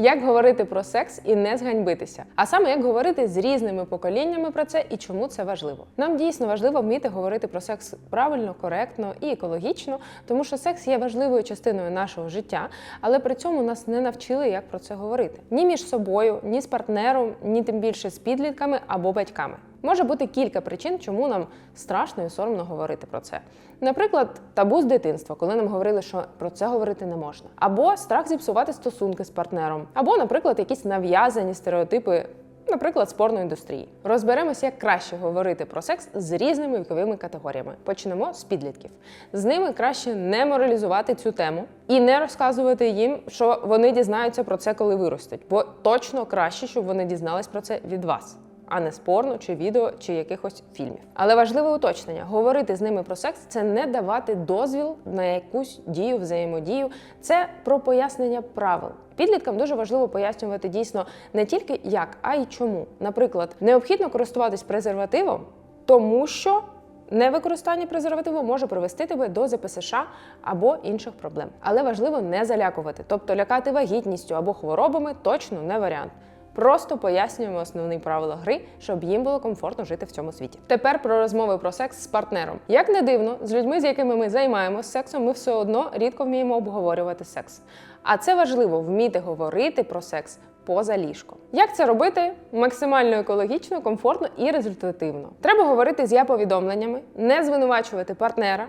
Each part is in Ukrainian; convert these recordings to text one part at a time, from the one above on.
Як говорити про секс і не зганьбитися, а саме як говорити з різними поколіннями про це і чому це важливо. Нам дійсно важливо вміти говорити про секс правильно, коректно і екологічно, тому що секс є важливою частиною нашого життя, але при цьому нас не навчили, як про це говорити ні між собою, ні з партнером, ні тим більше з підлітками або батьками. Може бути кілька причин, чому нам страшно і соромно говорити про це. Наприклад, табу з дитинства, коли нам говорили, що про це говорити не можна, або страх зіпсувати стосунки з партнером, або, наприклад, якісь нав'язані стереотипи. Наприклад, спорної індустрії. Розберемося, як краще говорити про секс з різними віковими категоріями. Почнемо з підлітків. З ними краще не моралізувати цю тему і не розказувати їм, що вони дізнаються про це, коли виростуть. Бо точно краще, щоб вони дізнались про це від вас а не з порно, чи відео, чи якихось фільмів. Але важливе уточнення: говорити з ними про секс це не давати дозвіл на якусь дію, взаємодію. Це про пояснення правил. Підліткам дуже важливо пояснювати дійсно не тільки як, а й чому. Наприклад, необхідно користуватись презервативом, тому що. Невикористання презервативу може привести тебе до ЗПСШ або інших проблем. Але важливо не залякувати, тобто лякати вагітністю або хворобами точно не варіант. Просто пояснюємо основні правила гри, щоб їм було комфортно жити в цьому світі. Тепер про розмови про секс з партнером. Як не дивно, з людьми, з якими ми займаємося сексом, ми все одно рідко вміємо обговорювати секс. А це важливо вміти говорити про секс поза ліжком. Як це робити максимально екологічно, комфортно і результативно? Треба говорити з я-повідомленнями, не звинувачувати партнера.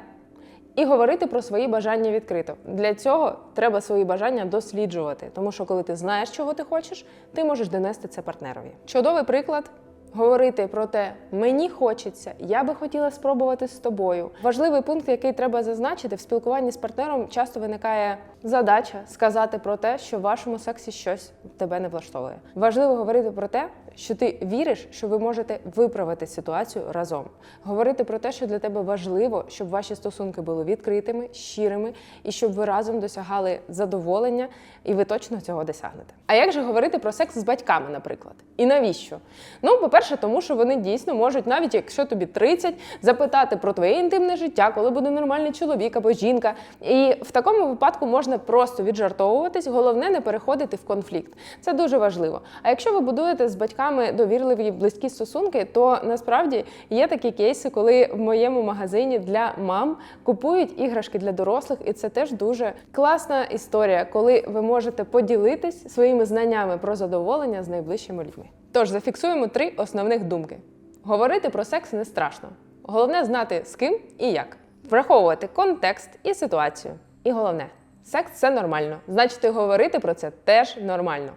І говорити про свої бажання відкрито. Для цього треба свої бажання досліджувати, тому що коли ти знаєш, чого ти хочеш, ти можеш донести це партнерові. Чудовий приклад. Говорити про те, мені хочеться, я би хотіла спробувати з тобою. Важливий пункт, який треба зазначити, в спілкуванні з партнером часто виникає задача сказати про те, що в вашому сексі щось тебе не влаштовує. Важливо говорити про те, що ти віриш, що ви можете виправити ситуацію разом. Говорити про те, що для тебе важливо, щоб ваші стосунки були відкритими, щирими, і щоб ви разом досягали задоволення, і ви точно цього досягнете. А як же говорити про секс з батьками, наприклад? І навіщо? Ну, по-перше, тому що вони дійсно можуть, навіть якщо тобі 30, запитати про твоє інтимне життя, коли буде нормальний чоловік або жінка. І в такому випадку можна просто віджартовуватись, головне не переходити в конфлікт. Це дуже важливо. А якщо ви будуєте з батьками довірливі близькі стосунки, то насправді є такі кейси, коли в моєму магазині для мам купують іграшки для дорослих, і це теж дуже класна історія, коли ви можете поділитись своїми знаннями про задоволення з найближчими людьми. Тож зафіксуємо три основних думки: говорити про секс не страшно. Головне знати з ким і як, враховувати контекст і ситуацію. І головне, секс це нормально. Значить, говорити про це теж нормально.